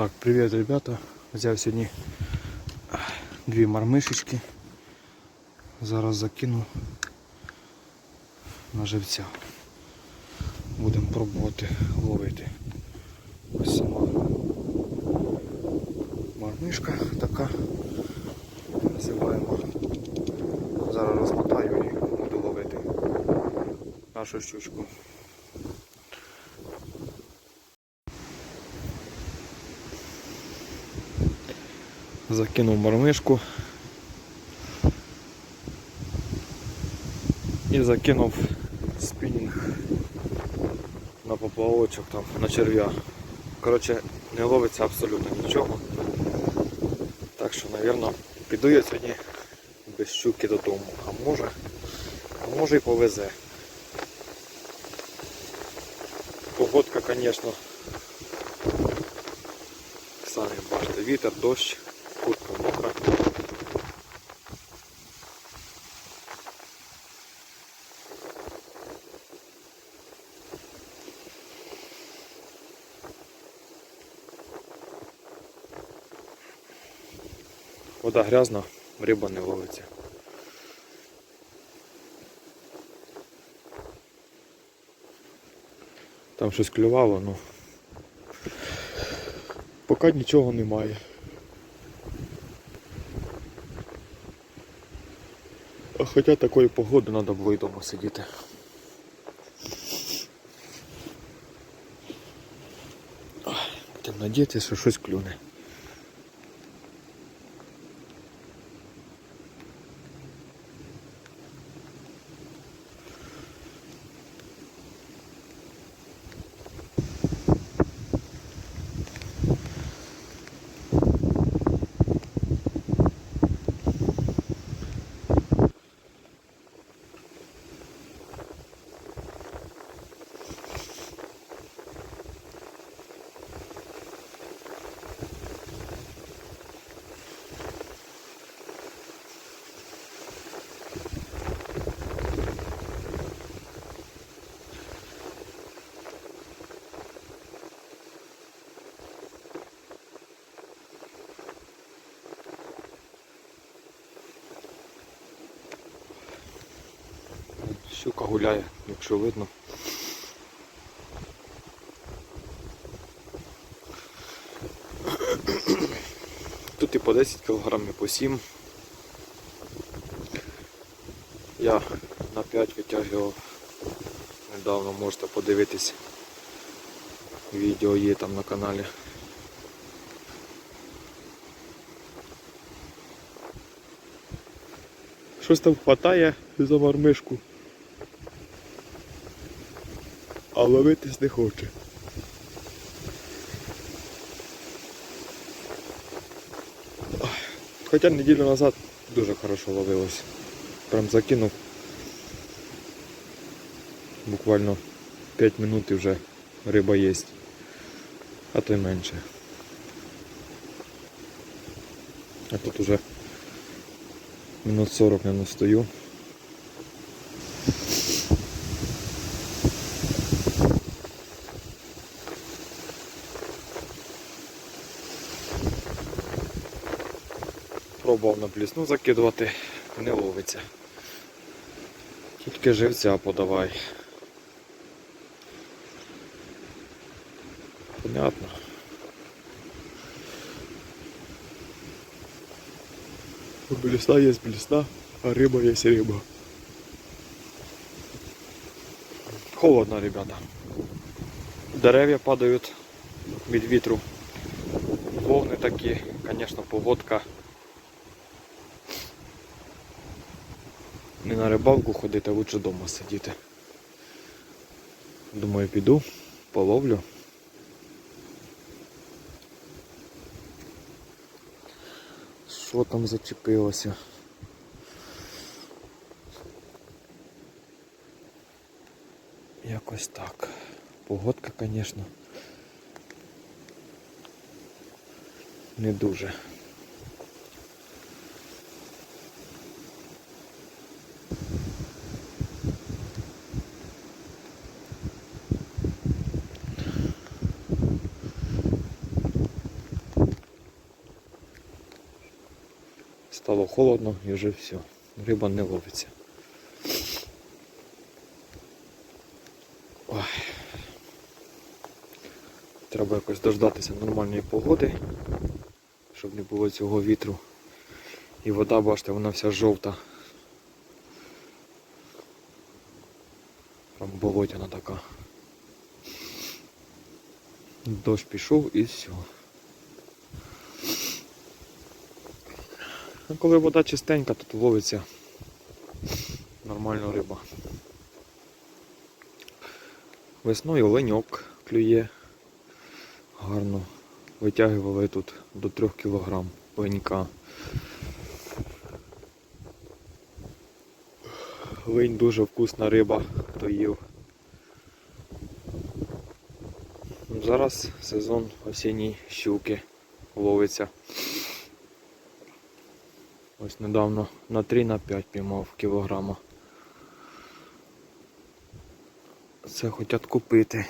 Так, привіт, ребята. Взяв сьогодні дві мармишечки. Зараз закину на живця. Будемо пробувати ловити. Ось сама мармишка така. Називаємо. Зараз розмотаю і буду ловити нашу щучку. Закинув мармишку і закинув спінінг на поплавочок там, на черв'я. Коротше, не ловиться абсолютно нічого. Так що, мабуть, піду я сьогодні без щуки додому. А може, а може і повезе. Погодка, звісно, самі бачите, вітер, дощ, Вода грязна, риба не ловиться. Там щось клювало, ну поки нічого немає. А хоча такої погоди треба було і вдома сидіти. Будемо надіятися, що щось клюне. Щука гуляє, якщо видно. Тут і по 10 кг, і по 7. Я на 5 витягував недавно, можете подивитись. Відео є там на каналі. Щось там хватає за мармишку. А ловитись не хоче. Хоча неділю назад дуже хорошо ловилось. Прям закинув. Буквально 5 минут і вже риба є. А то й менше. А тут уже минут 40 не стою. Пробував на плісну закидувати, не ловиться. Тільки живця подавай. Понятно. Блесна є блесна, а риба є риба. Холодно, ребята. Дерев'я падають від вітру. Волни такі, звісно, погодка. Не на рибалку ходити, а лучше вдома сидіти. Думаю, піду, половлю. Що там зачепилося? Якось так. Погодка, звісно. Не дуже. Стало холодно і вже все. Риба не ловиться. Ой. Треба якось дождатися нормальної погоди, щоб не було цього вітру. І вода, бачите, вона вся жовта. Прям болотяна така. Дощ пішов і все. А коли вода чистенька, тут ловиться нормальна риба. Весною леньок клює гарно. Витягували тут до 3 кг ленька. Линь дуже вкусна риба, хто їв. Зараз сезон осінній щуки ловиться. Ось недавно на 3 на 5 піймав кілограма. Це хочуть купити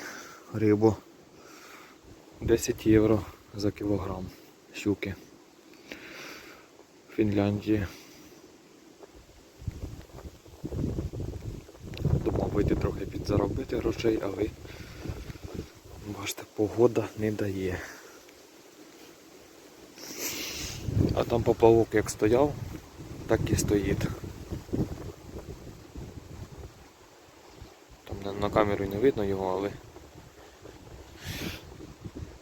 рибу. 10 євро за кілограм щуки. Фінляндії. Думав вийти трохи підзаробити грошей, але бачите, погода не дає. А там поплавок як стояв, так і стоїть. Там на- камеру не видно його, але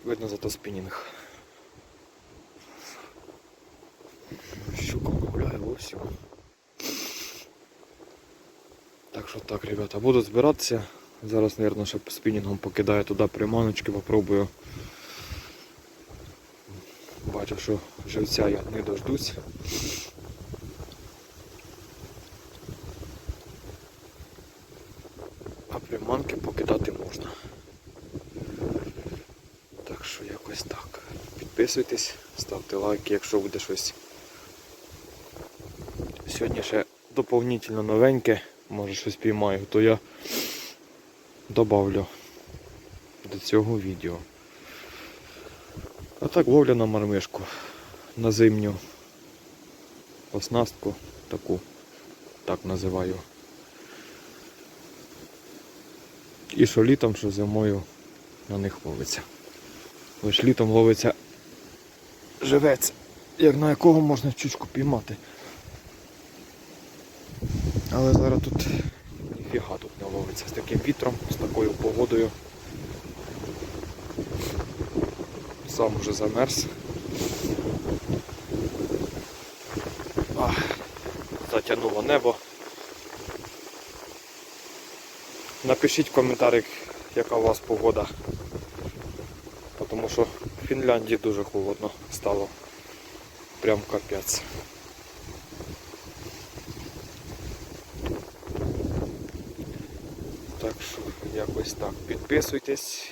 видно зато спінінг. Щука гуляє ось. Так що так, ребята, буду збиратися. Зараз, мабуть, ще спінінгом покидаю туди приманочки, попробую. Бачу, що живця я не дождусь. А приманки покидати можна. Так що якось так. Підписуйтесь, ставте лайки, якщо буде щось. Сьогодні ще доповнительно новеньке, може щось піймаю, то я добавлю до цього відео. А так ловля на мармишку, на зимню оснастку таку, так називаю. І що літом, що зимою на них ловиться. Лиш літом ловиться живець, як на якого можна чучку піймати. Але зараз тут ніфіга тут не ловиться з таким вітром, з такою погодою. Сам уже замерз. Ах, затягнуло небо. Напишіть в коментарях, яка у вас погода. Що в Фінляндії дуже холодно стало. Прям капець. Так що якось так. Підписуйтесь,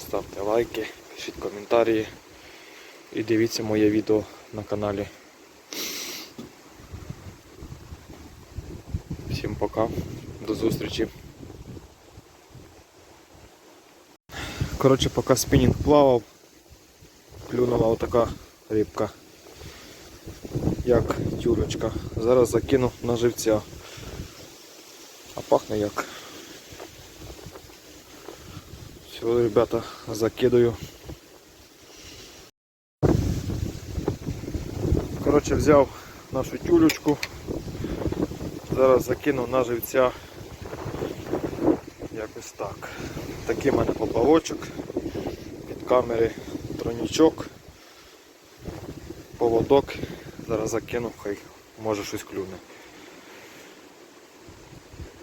ставте лайки, пишіть коментарі і дивіться моє відео на каналі. Всім пока, до зустрічі. Коротше, поки спінінг плавав, клюнула отака рибка, як тюрочка. Зараз закину на живця. А пахне як. Все, ребята, закидаю. Коротше, взяв нашу тюлечку. Зараз закину на живця. Якось так. Такий в мене поплавочок. Під камери тронічок. Поводок. Зараз закину, хай може щось клюне.